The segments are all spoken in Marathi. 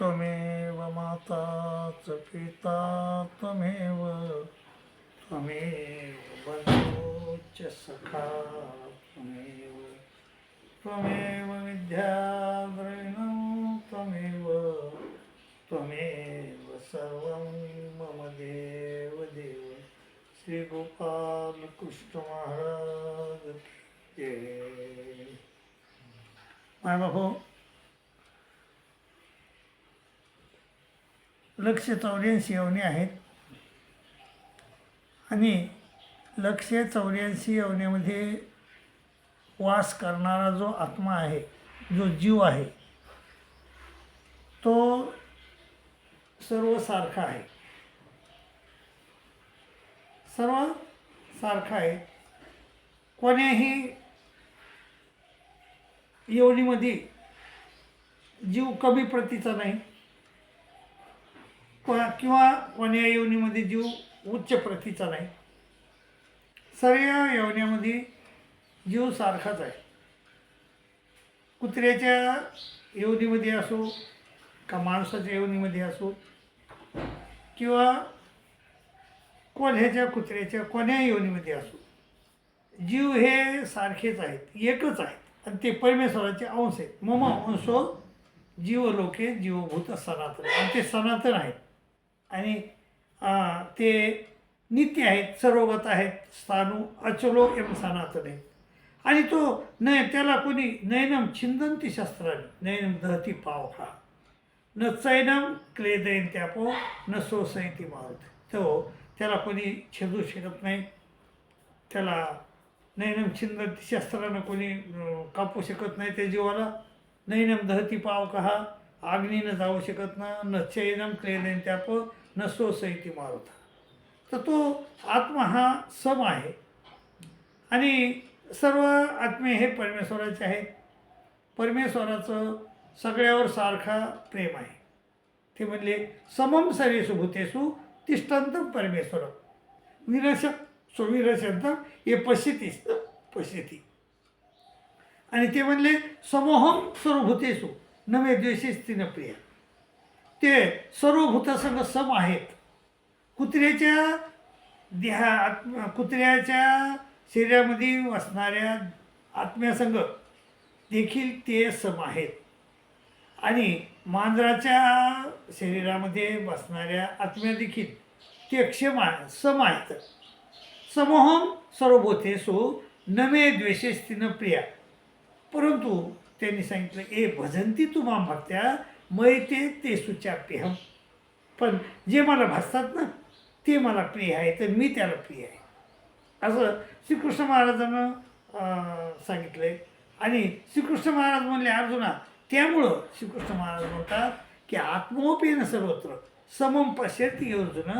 त्वमेव माता च पिता त्वमेव त्वमेव बन्धो च सखा त्वमेव त्वमेव विद्याद्रविणं त्वमेव त्वमेव सर्वं मम देव देव श्री गोपाल कृष्ण महाराज की जय मायबापू लक्ष चौऱ्याऐंशी यवने आहेत. आणि लक्ष चौऱ्याऐंशी यवनेमध्ये वास करणारा जो आत्मा आहे जो जीव आहे तो सर्व सारखा आहे. सर्व सारखा आहे. कोण्याही योनीमध्ये जीव कमी प्रतीचा नाही. किंवा कोण्या योनीमध्ये जीव उच्च प्रतीचा नाही. सर्व यवण्यामध्ये जीव सारखाच आहे. कुत्र्याच्या योनीमध्ये असो का माणसाच्या योनीमध्ये असो किंवा कोल्ह्याच्या कुत्र्याच्या कोण्या योनीमध्ये असो जीव हे सारखेच आहेत एकच आहेत आणि ते परमेश्वराचे अंश आहेत. मम अंशो जीव लोके जीवभूत सनातन. आणि ते सनातन आहेत. आणि ते नित्य आहेत सर्वगत आहेत स्थानू अचलो एम सनातन. आणि तो नय त्याला कोणी नयनम छिंदंती शस्त्राने नयनम दहती पावखा न चैनम क्लेदयन त्यापो न सोसयती मारुत. तो त्याला कोणी छेदू शकत नाही. त्याला नैनम छिंदंती शस्त्रानं कोणी कापू शकत नाही त्या जीवाला. नैनम दहती पाव कहा अग्नीनं जाऊ शकत ना न चैनम क्लेदयन त्यापो न सैती मारुता। तर तो आत्मा हा सम आहे. आणि सर्व आत्मे हे परमेश्वराचे आहेत. परमेश्वराचं सगळ्यावर सारखा प्रेम आहे. ते म्हणले समम सरेसु भूतेसु तिष्ठांत परमेश्वर। विरश सुविरशंत हे पश्यतीस पश्यती। आणि ते म्हणले समोहम सर्वभूतेसु नवे द्वेषी स्थिनप्रिया। प्रिय ते सर्व भूतासंग सम आहेत. कुत्र्याच्या देहा कुत्र्याच्या शरीरामध्ये असणाऱ्या आत्म्यासंग देखील ते सम आहेत. आणि मांजराच्या शरीरामध्ये बसणाऱ्या आत्म्या देखील ते क्षम सम आहेत. समोहम सर्वभूतेषु नमे द्वेषेस्तीनं प्रिया. परंतु त्यांनी सांगितलं ए भजंती तुम्हा भक्त्या मैते ते सुचाप्य पण जे मला भासतात ना ते मला प्रिय आहे तर मी त्याला प्रिय आहे. असं श्रीकृष्ण महाराजांना सांगितलं आहे आणि श्रीकृष्ण महाराज म्हणले अर्जुना त्यामुळं श्रीकृष्ण महाराज म्हणतात की आत्मोपेन सर्वत्र. समम पश्यती अर्जुन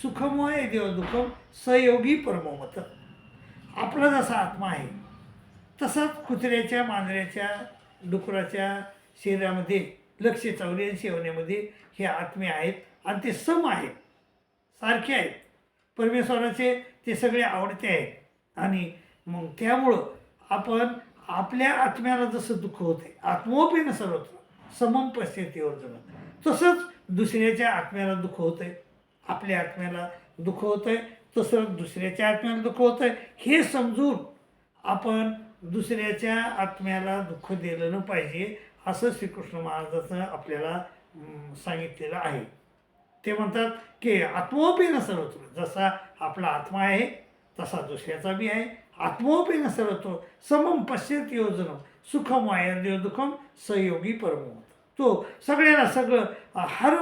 सुखमय देव दुःखम सहयोगी परमोमत. आपला जसा आत्मा आहे तसाच कुत्र्याच्या मांजऱ्याच्या डुकराच्या शरीरामध्ये लक्ष चौऱ्याऐंशी होण्यामध्ये हे आत्मे आहेत आणि ते सम आहेत. सारखे आहेत. परमेश्वराचे ते सगळे आवडते आहेत. आणि मग त्यामुळं आपण आपल्या आत्म्याला जसं दुःख होते आत्मोपेन सर्वत्र समम परिस्थितीवर जगत. तसंच दुसऱ्याच्या आत्म्याला दुःख होतंय आपल्या आत्म्याला दुःख होतंय तसं दुसऱ्याच्या आत्म्याला दुःख होतंय. हे समजून आपण दुसऱ्याच्या आत्म्याला दुःख दिलं पाहिजे असं श्रीकृष्ण महाराजाचं आपल्याला सांगितलेलं आहे. ते म्हणतात की आत्मोपेन सर्वत्र. जसा आपला आत्मा आहे तसा दुसऱ्याचा बी आहे. आत्मोपेन सर्वत्र. समम पश्यत योजन. सुखम आयर्देव दुःखम सहयोगी परमोत तो सगळ्याला सगळं हर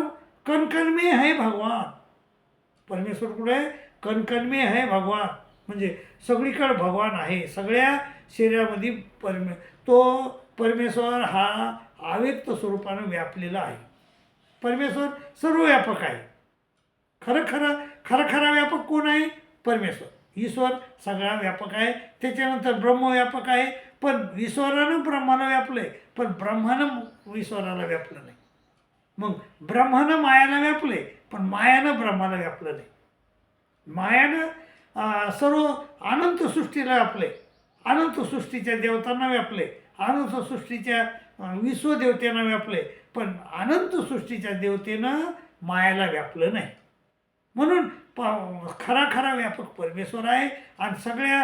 कणकण में है भगवान. परमेश्वर कुठे आहे? कणकण में है भगवान. म्हणजे सगळीकडे भगवान आहे. सगळ्या शरीरामध्ये परमे तो परमेश्वर हा अव्यक्त स्वरूपानं व्यापलेला आहे. परमेश्वर सर्व व्यापक आहे. खरं खरं खरं खरा व्यापक कोण आहे? परमेश्वर. ईश्वर सगळा व्यापक आहे. त्याच्यानंतर ब्रह्म व्यापक आहे. पण ईश्वरानं ब्रह्माला व्यापलंय. पण ब्रह्मानं ईश्वराला व्यापलं नाही. मग ब्रह्मानं मायाला व्यापले पण मायानं ब्रह्माला व्यापलं नाही. मायानं सर्व अनंत सृष्टीला व्यापले अनंत सृष्टीच्या देवतांना व्यापले सृष्टीच्या अं, विश्वदेवतेनं व्यापले. पण अनंत सृष्टीच्या देवतेनं मायाला व्यापलं नाही. म्हणून प- खरा खरा व्यापक परमेश्वर आहे आणि सगळ्या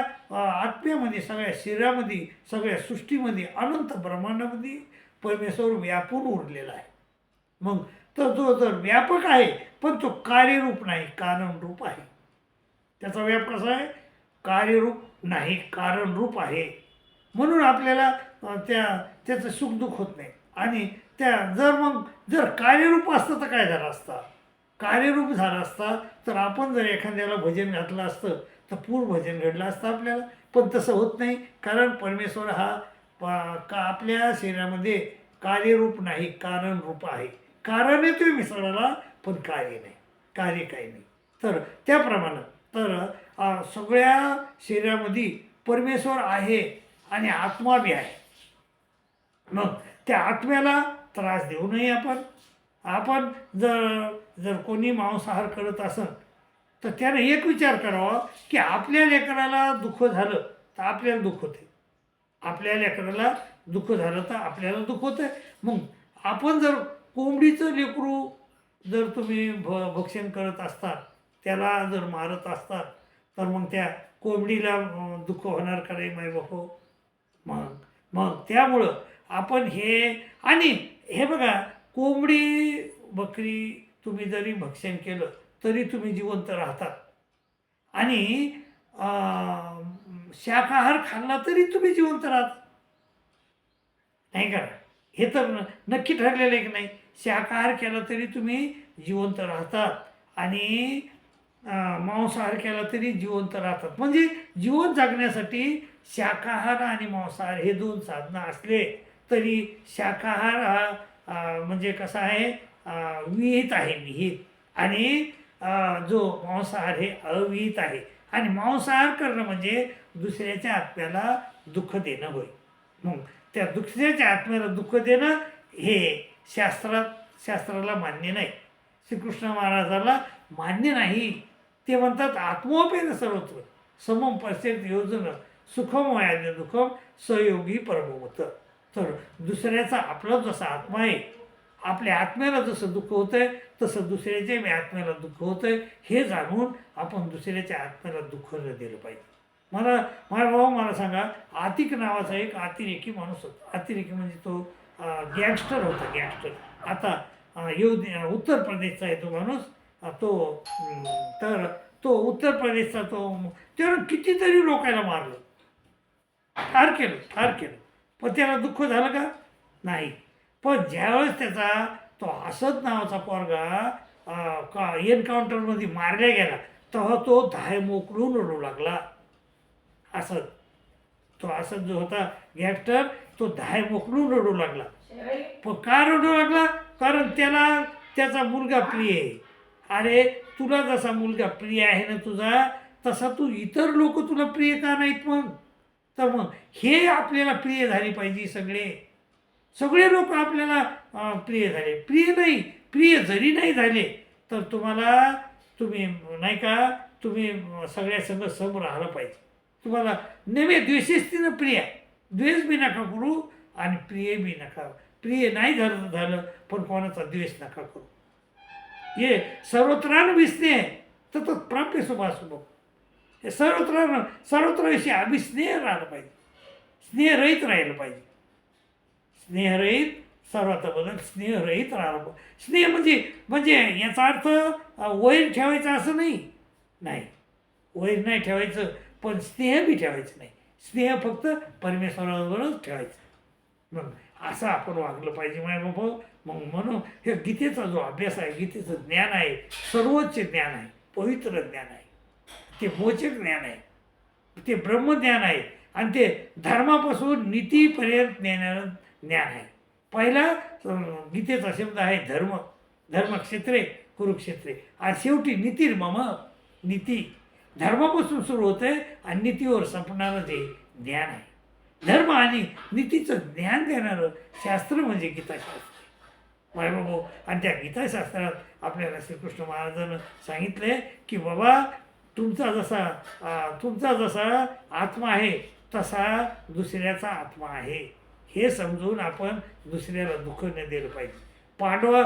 आत्म्यामध्ये सगळ्या शरीरामध्ये सगळ्या सृष्टीमध्ये अनंत ब्रह्मांडामध्ये परमेश्वर व्यापून उरलेला आहे. मग तर तो जर व्यापक आहे पण तो कार्यरूप नाही कारणरूप आहे. त्याचा व्याप कसा आहे? कार्यरूप नाही कारणरूप आहे. म्हणून आपल्याला त्या त्याचं सुखदुःख होत नाही. आणि त्या जर मग जर कार्यरूप असतं तर काय झालं असतं? कार्यरूप झालं असता तर आपण जर एखाद्याला भजन घातलं असतं तर पूर भजन घडलं असतं आपल्याला. पण तसं होत नाही कारण परमेश्वर हा का आपल्या शरीरामध्ये कार्यरूप नाही कारणरूप आहे. कारण तुम्ही मिसळाला पण कार्य नाही. कार्य काही नाही. तर त्याप्रमाणे तर सगळ्या शरीरामध्ये परमेश्वर आहे आणि आत्मा बी आहे. मग त्या आत्म्याला त्रास देऊ नये आपण आपण जर जर कोणी मांसाहार करत असेल तर त्याने एक विचार करावा की आपल्या लेकराला दुःख झालं तर आपल्याला दुःख होते. आपल्या लेकराला दुःख झालं तर आपल्याला दुःख होतं. मग आपण जर कोंबडीचं लेकरू जर तुम्ही भ भक्षण करत असतात त्याला जर मारत असतात तर मग त्या कोंबडीला दुःख होणार का नाही माय बापो हो? मग मग त्यामुळं आपण हे आणि हे बघा कोंबडी बकरी तुम्ही जरी भक्षण केलं तरी तुम्ही जिवंत राहतात. आणि शाकाहार खाल्ला तरी तुम्ही जिवंत राहता नाही का? हे तर न- नक्की ठरलेलं आहे की नाही? शाकाहार केला तरी तुम्ही जिवंत राहतात. आणि मांसाहार केला तरी जिवंत राहतात. म्हणजे जीवन जगण्यासाठी शाकाहार आणि मांसाहार हे दोन साधनं असले तरी शाकाहार हा म्हणजे कसा आहे विहित आहे विहित. आणि जो मांसाहार हे अविहित आहे. आणि मांसाहार करणं म्हणजे दुसऱ्याच्या आत्म्याला दुःख देणं होय. मग त्या दुसऱ्याच्या आत्म्याला दुःख देणं हे शास्त्रात शास्त्राला मान्य नाही. श्रीकृष्ण महाराजाला मान्य नाही. ते म्हणतात आत्मोपेद सर्वत्र समम पश्चेत योजनं सुखम वयाने दुःखम सहयोगी होतं तर दुसऱ्याचा आपला जसा आत्मा आहे आपल्या आत्म्याला जसं दुःख होतंय तसं दुसऱ्याच्या मी आत्म्याला दुःख होतंय. हे जाणून आपण दुसऱ्याच्या आत्म्याला दुःख न दिलं पाहिजे. मला माझ्या भाऊ मला सांगा आतिक नावाचा एक अतिरेकी माणूस होता. अतिरेकी म्हणजे तो गँगस्टर होता गँगस्टर. आता येऊ उत्तर प्रदेशचा आहे तो माणूस. तो तर तो उत्तर प्रदेशचा तो त्यानं कितीतरी लोकायला मारलं. ठार केलं ठार केलं. पण त्याला दुःख झालं का? नाही. पण ज्यावेळेस त्याचा तो असद नावाचा पोरगा का एन्काउंटरमध्ये मारल्या गेला तेव्हा तो धाय मोकळून रडू लागला. असद तो असद जो होता गॅक्टर तो धाय मोकळून रडू लागला. पण का रडू लागला? कारण त्याला त्याचा मुलगा प्रिय आहे. अरे तुला जसा मुलगा प्रिय आहे ना तुझा तसा तू इतर लोक तुला प्रिय का नाहीत मग? तर मग हे आपल्याला प्रिय झाले पाहिजे सगळे. सगळे लोक आपल्याला प्रिय झाले. प्रिय नाही प्रिय जरी नाही झाले तर तुम्हाला तुम्ही नाही का तुम्ही सगळ्या संग सम राहिलं पाहिजे. तुम्हाला नेहमी द्वेषस्तीनं प्रिय. द्वेष बी नका करू आणि प्रिय बी नका. प्रिय नाही झालं झालं पण कोणाचा द्वेष नका करू. हे सर्वत्रान विस्नेह तर प्राप्य शुभाशुभ हे सर्वत्र सर्वत्रविषयी आम्ही स्नेह राहिलं पाहिजे. स्नेहरहित राहिलं पाहिजे. स्नेहरहित सर्वात बदल स्नेहरहित राहिलं पाहिजे. स्नेह म्हणजे म्हणजे याचा अर्थ वैर ठेवायचा असं नाही. नाही. वैर नाही ठेवायचं पण स्नेह बी ठेवायचं नाही. स्नेह फक्त परमेश्वरावरच ठेवायचं. मग असं आपण वागलं पाहिजे माय बाबा. मग म्हणून हे गीतेचा जो अभ्यास आहे गीतेचं ज्ञान आहे सर्वोच्च ज्ञान आहे पवित्र ज्ञान आहे. ते मोचक ज्ञान आहे. ते ब्रह्मज्ञान आहे. आणि ते धर्मापासून नीतीपर्यंत नेणारं ज्ञान आहे. पहिला गीतेचा शब्द आहे धर्म. धर्मक्षेत्रे कुरुक्षेत्रे. आणि शेवटी नीती मम. नीती. धर्मापासून सुरू होतं आहे आणि नीतीवर संपणारं ते ज्ञान आहे. धर्म आणि नीतीचं ज्ञान देणारं शास्त्र म्हणजे गीताशास्त्र. मायबाबू आणि त्या गीताशास्त्रात आपल्याला श्रीकृष्ण महाराजांनं सांगितलं की बाबा तुमचा जसा तुमचा जसा आत्मा आहे तसा दुसऱ्याचा आत्मा आहे. हे समजून आपण दुसऱ्याला दुःख न दिलं पाहिजे. पांडव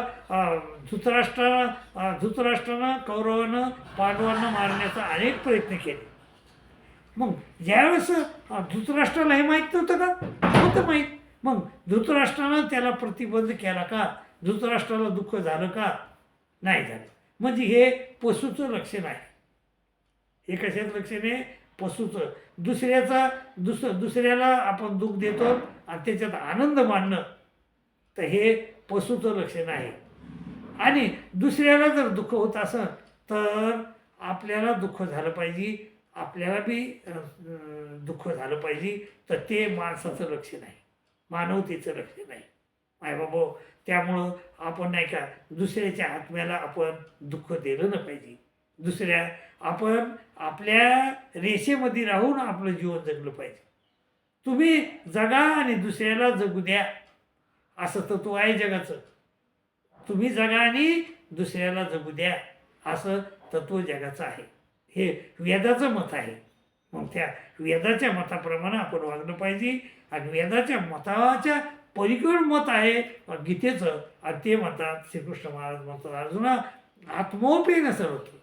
धृतराष्ट्रानं धृतराष्ट्रानं कौरवानं पांडवांना मारण्याचा अनेक प्रयत्न केले. मग ज्यावेळेस धृतराष्ट्राला हे माहीत नव्हतं का? होतं माहीत. मग धृतराष्ट्रानं त्याला प्रतिबंध केला का? धृतराष्ट्राला दुःख झालं का? नाही झालं. म्हणजे हे पशुचं लक्षण आहे. हे कशाचं लक्षण आहे पशुचं. दुसऱ्याचा दुस दुसऱ्याला आपण दुःख देतो आणि त्याच्यात आनंद मानणं. तर हे पशुचं लक्षण आहे. आणि दुसऱ्याला जर दुःख होत असेल तर आपल्याला दुःख झालं पाहिजे. आपल्याला बी दुःख झालं पाहिजे. तर ते माणसाचं लक्ष नाही मानवतेचं लक्ष नाही माय बाबा त्यामुळं आपण नाही का दुसऱ्याच्या आत्म्याला आपण दुःख दिलं ना पाहिजे. दुसऱ्या आपण आपल्या रेषेमध्ये राहून आपलं जीवन जगलं पाहिजे. तुम्ही जगा आणि दुसऱ्याला जगू द्या. असं तत्व आहे जगाचं. तुम्ही जगा आणि दुसऱ्याला जगू द्या. असं तत्व जगाचं आहे. हे वेदाचं मत आहे. मग त्या वेदाच्या मताप्रमाणे आपण वागलं पाहिजे. आणि वेदाच्या मताच्या पलीकड मत आहे. गीतेचं आणि ते म्हणतात श्रीकृष्ण महाराज म्हणतात अर्जुना आत्मोपेन सर्वत्र.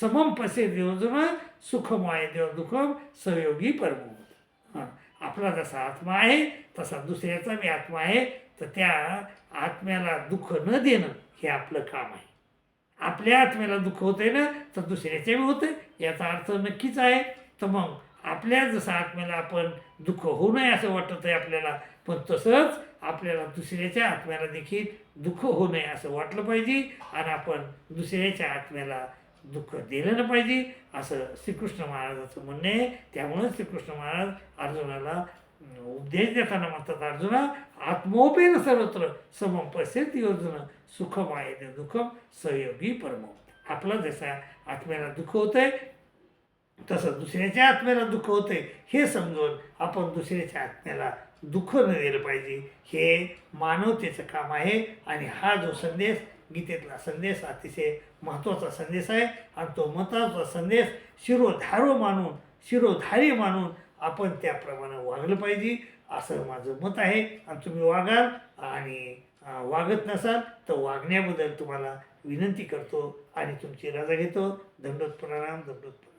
समम पसे देवजुन सुखमाय देव दुःखम सहयोगी परमोद आपला जसा आत्मा आहे तसा दुसऱ्याचा मी आत्मा आहे तर त्या आत्म्याला दुःख न देणं हे आपलं काम आहे आपल्या आत्म्याला दुःख होतंय ना तर दुसऱ्याच्या बी होतं याचा अर्थ नक्कीच आहे तर मग आपल्या जसं आत्म्याला आपण दुःख होऊ नये असं वाटत आहे आपल्याला पण तसंच आपल्याला दुसऱ्याच्या आत्म्याला देखील दुःख होऊ नये असं वाटलं पाहिजे आणि आपण दुसऱ्याच्या आत्म्याला दुःख दिलं पाहिजे असं श्रीकृष्ण महाराजाचं म्हणणं आहे. त्यामुळे श्रीकृष्ण महाराज अर्जुनाला उपदेश देताना म्हणतात अर्जुना आत्मोपेन सर्वत्र समम पश्यत योजना ते दुःखम सहयोगी परम. आपला जसा आत्म्याला दुःख होतंय तसं दुसऱ्याच्या आत्म्याला दुःख होतंय हे समजून आपण दुसऱ्याच्या आत्म्याला दुःख न दिलं पाहिजे. हे मानवतेचं काम आहे आणि हा जो संदेश गीतेतला संदेश अतिशय महत्त्वाचा संदेश आहे. आणि तो महत्त्वाचा संदेश शिरोधारो मानून शिरोधारी मानून आपण त्याप्रमाणे वागलं पाहिजे असं माझं मत आहे. आणि तुम्ही वागाल आणि वागत नसाल तर वागण्याबद्दल तुम्हाला विनंती करतो आणि तुमची रजा घेतो. दंडोत प्रणाम दंडोत प्रणाम.